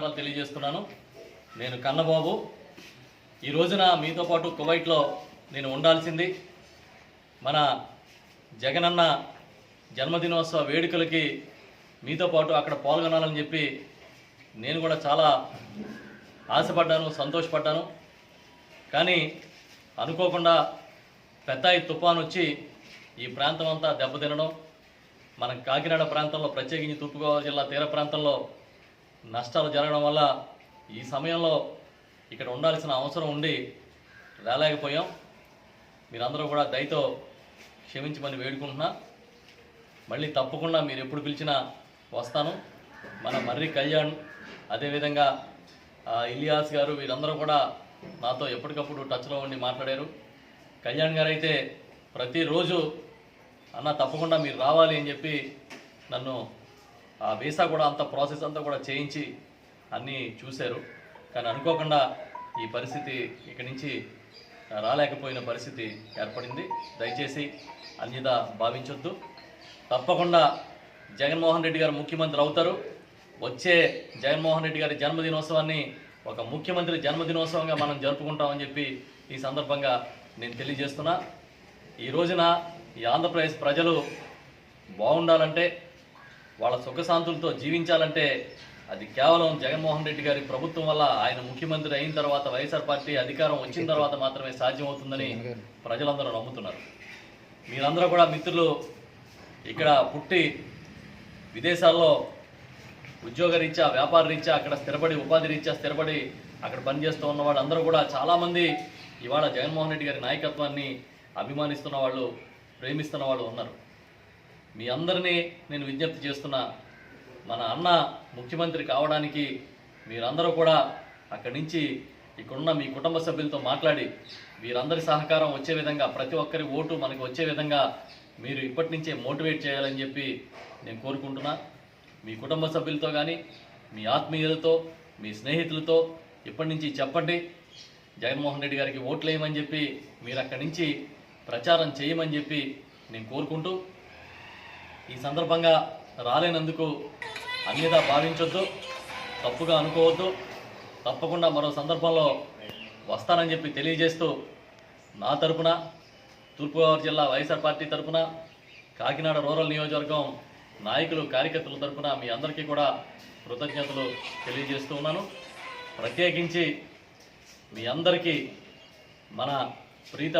నమస్కారాలు తెలియజేస్తున్నాను. నేను కన్నబాబు. ఈ రోజున మీతో పాటు కువైట్లో నేను ఉండాల్సింది మన జగనన్న జన్మదినోత్సవ వేడుకలకి మీతో పాటు అక్కడ పాల్గొనాలని చెప్పి నేను కూడా చాలా ఆశపడ్డాను సంతోషపడ్డాను. కానీ అనుకోకుండా పెద్దాయి తుఫాన్ వచ్చి ఈ ప్రాంతం అంతా దెబ్బతినడం మన కాకినాడ ప్రాంతంలో ప్రత్యేకించి తూర్పుగోదావరి జిల్లా తీర ప్రాంతంలో నష్టాలు జరగడం వల్ల ఈ సమయంలో ఇక్కడ ఉండాల్సిన అవసరం ఉండి రాలేకపోయాం. మీరందరూ కూడా దయతో క్షమించమని వేడుకుంటున్నా. మళ్ళీ తప్పకుండా మీరు ఎప్పుడు పిలిచినా వస్తాను. మన మర్రి కళ్యాణ్ అదేవిధంగా ఇలియాస్ గారు వీరందరూ కూడా నాతో ఎప్పటికప్పుడు టచ్లో ఉండి మాట్లాడారు. కళ్యాణ్ గారు అయితే ప్రతిరోజు అన్న తప్పకుండా మీరు రావాలి అని చెప్పి నన్ను వీసా కూడా అంత ప్రాసెస్ అంతా కూడా చేయించి అన్నీ చూశారు. కానీ అనుకోకుండా ఈ పరిస్థితి ఇక్కడి నుంచి రాలేకపోయిన పరిస్థితి ఏర్పడింది. దయచేసి అన్యదా భావించొద్దు. తప్పకుండా జగన్మోహన్ రెడ్డి గారు ముఖ్యమంత్రి అవుతారు. వచ్చే జగన్మోహన్ రెడ్డి గారి జన్మదినోత్సవాన్ని ఒక ముఖ్యమంత్రి జన్మదినోత్సవంగా మనం జరుపుకుంటామని చెప్పి ఈ సందర్భంగా నేను తెలియజేస్తున్నా. ఈ రోజున ఈ ఆంధ్రప్రదేశ్ ప్రజలు బాగుండాలంటే వాళ్ళ సుఖశాంతులతో జీవించాలంటే అది కేవలం జగన్మోహన్ రెడ్డి గారి ప్రభుత్వం వల్ల ఆయన ముఖ్యమంత్రి అయిన తర్వాత వైఎస్ఆర్ పార్టీ అధికారం వచ్చిన తర్వాత మాత్రమే సాధ్యమవుతుందని ప్రజలందరూ నమ్ముతున్నారు. మీరందరూ కూడా మిత్రులు ఇక్కడ పుట్టి విదేశాల్లో ఉద్యోగ రీత్యా వ్యాపార రీత్యా అక్కడ స్థిరపడి ఉపాధి రీత్యా స్థిరపడి అక్కడ పనిచేస్తూ ఉన్న వాళ్ళందరూ కూడా చాలామంది ఇవాళ జగన్మోహన్ రెడ్డి గారి నాయకత్వాన్ని అభిమానిస్తున్న వాళ్ళు ప్రేమిస్తున్న వాళ్ళు ఉన్నారు. మీ అందరినీ నేను విజ్ఞప్తి చేస్తున్నా మన అన్న ముఖ్యమంత్రి కావడానికి మీరందరూ కూడా అక్కడి నుంచి ఇక్కడున్న మీ కుటుంబ సభ్యులతో మాట్లాడి వీరందరి సహకారం వచ్చే విధంగా ప్రతి ఒక్కరి ఓటు మనకి వచ్చే విధంగా మీరు ఇప్పటి నుంచే మోటివేట్ చేయాలని చెప్పి నేను కోరుకుంటున్నా. మీ కుటుంబ సభ్యులతో కానీ మీ ఆత్మీయులతో మీ స్నేహితులతో ఇప్పటి నుంచి చెప్పండి. జగన్మోహన్ రెడ్డి గారికి ఓట్లు వేయమని చెప్పి మీరు అక్కడి నుంచి ప్రచారం చేయమని చెప్పి నేను కోరుకుంటూ ఈ సందర్భంగా రాలేనందుకు అన్యదా భావించొద్దు తప్పుగా అనుకోవద్దు. తప్పకుండా మరో సందర్భంలో వస్తానని చెప్పి తెలియజేస్తూ నా తరపున తూర్పుగోదావరి జిల్లా వైఎస్ఆర్ పార్టీ తరపున కాకినాడ రూరల్ నియోజకవర్గం నాయకులు కార్యకర్తల తరపున మీ అందరికీ కూడా కృతజ్ఞతలు తెలియజేస్తూ ఉన్నాను. ప్రత్యేకించి మీ అందరికీ మన ప్రీత